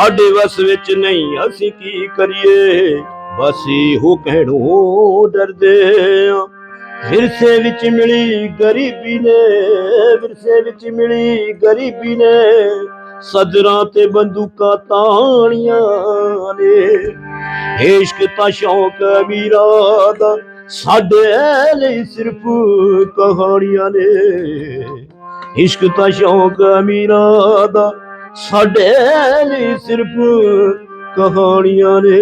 ਸਾਡੇ ਵਸ ਵਿੱਚ ਨਹੀਂ, ਅਸੀਂ ਕੀ ਕਰੀਏ? ਬਸ ਇਹੋ ਕਹਿਣੋਂ, ਡਰਦੇ ਆ। ਵਿਰਸੇ ਵਿੱਚ ਮਿਲੀ ਗਰੀਬੀ ਨੇ, ਵਿਰਸੇ ਵਿੱਚ ਮਿਲੀ ਗਰੀਬੀ ਨੇ। ਸਦਰਾਂ ਤੇ ਬੰਦੂਕਾਂ ਤਾਣੀਆਂ ਨੇ। ਇਸ਼ਕ ਤਾਂ ਸ਼ੌਕ ਅਮੀਰਾਂ ਦਾ, ਸਾਡੇ ਲਈ ਸਿਰਫ ਕਹਾਣੀਆਂ ਨੇ। ਇਸ਼ਕ ਤਾਂ ਸ਼ੌਕ ਅਮੀਰਾ ਦਾ ਸਾਡੇ ਲਈ ਸਿਰਫ ਕਹਾਣੀਆਂ ਨੇ।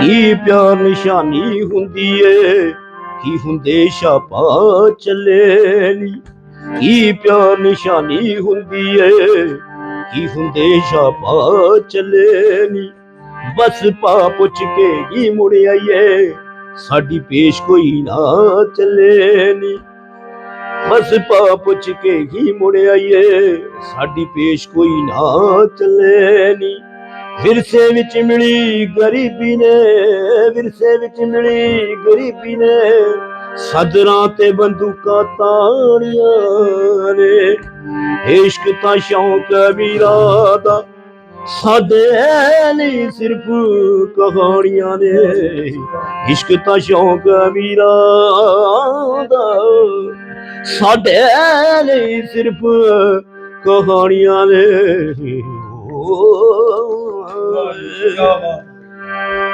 ਕੀ ਪਿਆਰ ਨਿਸ਼ਾਨੀ ਹੁੰਦੀ ਏ? ਕੀ ਹੁੰਦੇ ਛਾਪਾ ਚੱਲੇ ਨੀ? ਕੀ ਪਿਆਰ ਨਿਸ਼ਾਨੀ ਹੁੰਦੀ ਏ? ਕੀ ਹੁੰਦੇ ਛਾਪਾ ਚੱਲੇ ਨੀ? ਬਸ ਪਾ ਪੁੱਛ ਕੇ ਹੀ ਮੁੜ ਆਈਏ। ਸਾਡੀ ਪੇਸ਼ ਕੋਈ ਨਾ ਚੱਲੇ ਨੀ। ਬਸ ਪਾ ਪੁੱਛ ਕੇ ਹੀ ਮੁੜ ਆਈਏ। ਸਾਡੀ ਪੇਸ਼ ਕੋਈ ਨਾ ਚੱਲੇ ਨੀ। ਵਿਰਸੇ ਵਿੱਚ ਮਿਲੀ ਗਰੀਬੀ ਨੇ, ਵਿਰਸੇ ਵਿੱਚ ਮਿਲੀ ਗਰੀਬੀ ਨੇ। ਸਦਰਾਂ ਤੇ ਬੰਦੂਕਾਂ ਤਾਣੀਆਂ ਨੇ। ਇਸ਼ਕ ਤਾਂ ਸ਼ੌਕ ਵੀਰਾ ਦਾ। ਸਾਡੇ ਲਈ ਸਿਰਫ ਕਹਾਣੀਆਂ ਨੇ। ਇਸ਼ਕ ਤਾਂ ਸ਼ੌਕ ਵੀਰਾ ਦਾ। ਸਾਡੇ ਲਈ ਸਿਰਫ ਕਹਾਣੀਆਂ ਨੇ ਓ ਕਿਆ